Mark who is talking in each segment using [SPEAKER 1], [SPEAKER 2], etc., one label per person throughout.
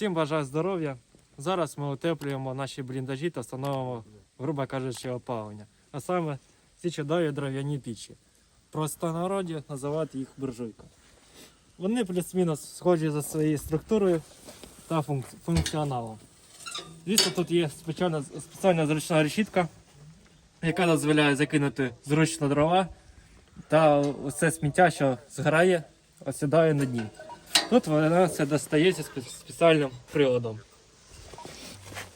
[SPEAKER 1] Всім бажаю здоров'я. Зараз ми утеплюємо наші бліндажі та встановимо, грубо кажучи, опалення. А саме ці чудові дерев'яні пічі. Просто народі називають їх буржуйка. Вони плюс-мінус схожі за своєю структурою та функ- функціоналом. Звісно, тут є спеціальна, спеціальна зручна решітка, яка дозволяє закинути зручно дрова та усе сміття, що зграє, осідає на дні. Тут вона все достається спеціальним приладом.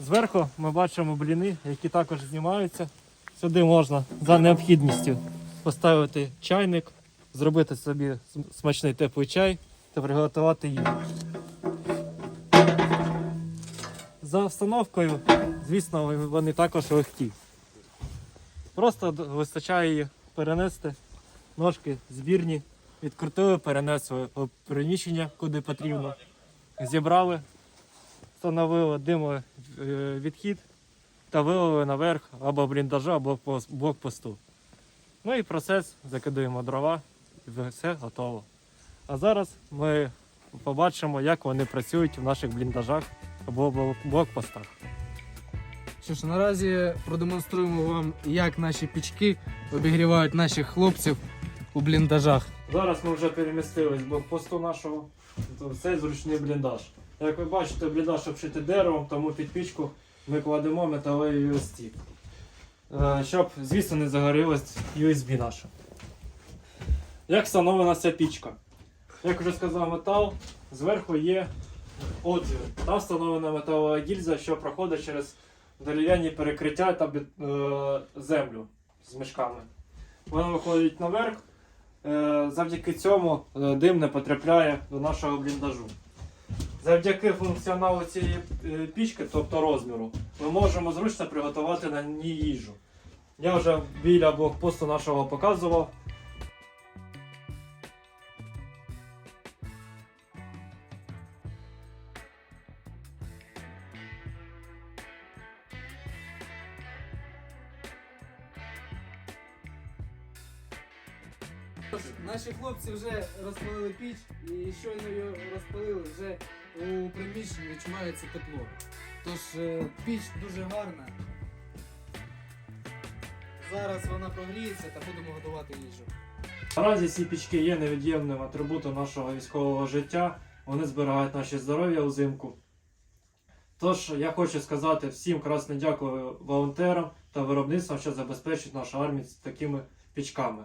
[SPEAKER 1] Зверху ми бачимо бліни, які також знімаються. Сюди можна за необхідністю поставити чайник, зробити собі смачний теплий чай та приготувати їжу. За встановкою, звісно, вони також легкі. Просто вистачає їх перенести, ножки збірні, відкрутили, перенесли у приміщення, куди потрібно. Зібрали, встановили димовий е, та вилили наверх або бліндажу, або блокпосту. Ну і процес закидуємо дрова, і все готово. А зараз ми побачимо, як вони працюють в наших бліндажах або блокпостах.
[SPEAKER 2] Що ж, наразі продемонструємо вам, як наші пічки обігрівають наших хлопців у бліндажах.
[SPEAKER 1] Зараз ми вже перемістились з блокпосту нашого. Це зручний бліндаж. Як ви бачите, бліндаж обшитий деревом, тому під пічку ми кладемо металевий USB. Е, Щоб, звісно, не загорілось USB наше. Як встановлена ця пічка? Як вже сказав метал, зверху є отвір. Там встановлена металова гільза, що проходить через дерев'яні перекриття та е, землю з мішками. Вона виходить наверх. Е, Завдяки цьому е, дим не потрапляє до нашого бліндажу. Завдяки функціоналу цієї е, пічки, тобто розміру, ми можемо зручно приготувати на ній їжу. Я вже біля блокпосту нашого показував.
[SPEAKER 2] Наші хлопці вже розпалили піч і щойно її розпалили, вже у приміщенні відчувається тепло. Тож е, піч дуже гарна. Зараз вона прогріється та будемо готувати їжу.
[SPEAKER 1] Наразі ці пічки є невід'ємним атрибутом нашого військового життя. Вони зберігають наше здоров'я взимку. Тож я хочу сказати всім красне дякую волонтерам та виробництвам, що забезпечують нашу армію такими пічками.